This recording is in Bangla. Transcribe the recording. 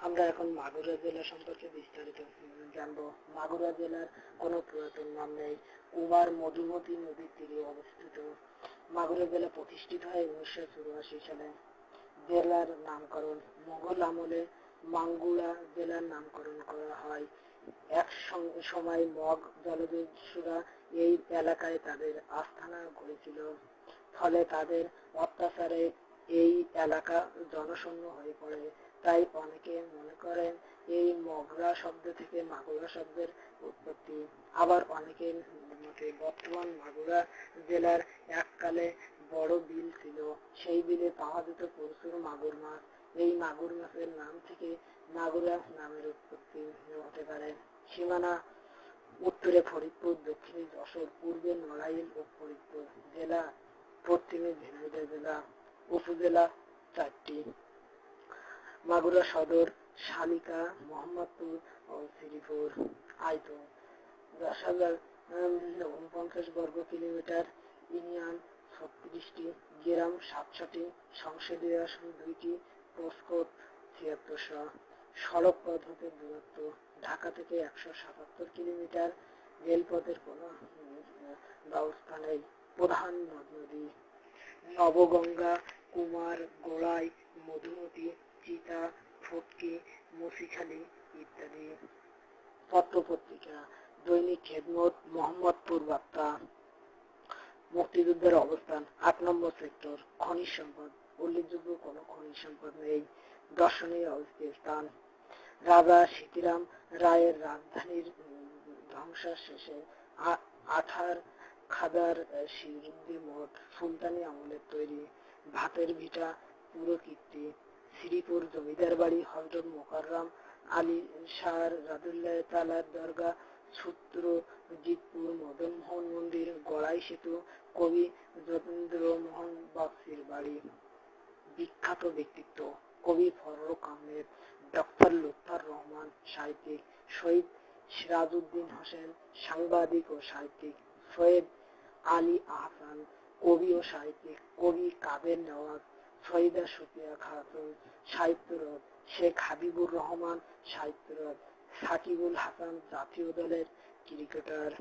আমরা এখন মাগুরা জেলা সম্পর্কে বিস্তারিত জানব। মাগুরা জেলার কোনো পুরাতন নাম নেই। কুমার মধুমতি নদীর তীরে অবস্থিত। মাগুরা জেলা প্রতিষ্ঠিত হয় উনিশশো চুরাশি সালে। জেলার নামকরণ মোগল আমলে মাঙ্গুড়া জেলার নামকরণ করা হয়। এক সময় মগ জলদস্যুরা এই এলাকায় তাদের আস্থানা গড়েছিল। ফলে তাদের অত্যাচারে এই এলাকা জনশূন্য হয়ে পড়ে। তাই অনেকে মনে করেন এই মগরা শব্দ থেকে মাগুরা শব্দের উৎপত্তি। আবার অনেকের মতে বর্তমান মাগুরা জেলার এককালে বড় বিল ছিল। সেই বিলে পাওয়া যেত প্রচুর মাগুর মাছ। এই মাগুর মাছের নাম থেকে মাগুরা নামের উৎপত্তি হতে পারে। সীমানা উত্তরে ফরিদপুর, দক্ষিণে যশোর, পূর্বে নড়াইল ও ফরিদপুর জেলা। পশ্চিমে ঝিনাইদহ জেলা। উপজেলা চারটি। মাগুরা সদর, শালিকা, মোহাম্মদপুর ও শ্রীপুর। আয়তন দশ হাজার উনপঞ্চাশ বর্গ কিলোমিটার ইউনিয়ন, ছত্রিশটি গ্রাম সাতষট্টি সংসদীয় আসন, দুইটি পোস্টকোড ছিয়াত্তরশো। সড়ক পথ হতে দূরত্ব, ঢাকা থেকে একশো সাতাত্তর কিলোমিটার। রেলপথের কোনো ব্যবস্থা নেই। প্রধান নদ নদী, নবগঙ্গা কুমার গোড়াই মধুমতি, চিতা, ফটকি, মুসিখালী ইত্যাদি। পত্রপত্রিকা, দৈনিক খেদমত, মোহাম্মদপুর বার্তা। মুক্তিযুদ্ধের অবস্থান, আট নম্বর সেক্টর, খনিজ সম্পদ। উল্লেখযোগ্য কোনো খনিজ সম্পদ নেই। দর্শনীয় স্থান। রাজা সীতিরাম রায়ের রাজধানীর ধ্বংসার শেষে আঠার খাদার শিরুদ্দি মঠ সুলতানি আমলের তৈরি। ভাতের ভিটা, পুরো কীর্তি। শ্রীপুর জমিদার বাড়ি, হজরত মোকাররাম আলী শাহ রাদুল্লাহ তালার দরগা সূত্র জিতপুর, মদন মোহন মন্দির গড়াই সেতু, কবি যতীন্দ্র মোহন বাগচির বাড়ি। বিখ্যাত ব্যক্তিত্ব, কবি ফররুখ আহমেদ, ডক্টর লুৎফর রহমান সাহিত্যিক, শহীদ সিরাজউদ্দিন হোসেন সাংবাদিক ও সাহিত্যিক সৈয়দ আলী আহসান কবি ও সাহিত্যিক, কবি কাবের নেওয়াজ সৈয়দা সুফিয়া খাতুন সাহিত্যরথ শেখ হাবিবুর রহমান সাহিত্যরথ সাকিবুল হাসান জাতীয় দলের ক্রিকেটার।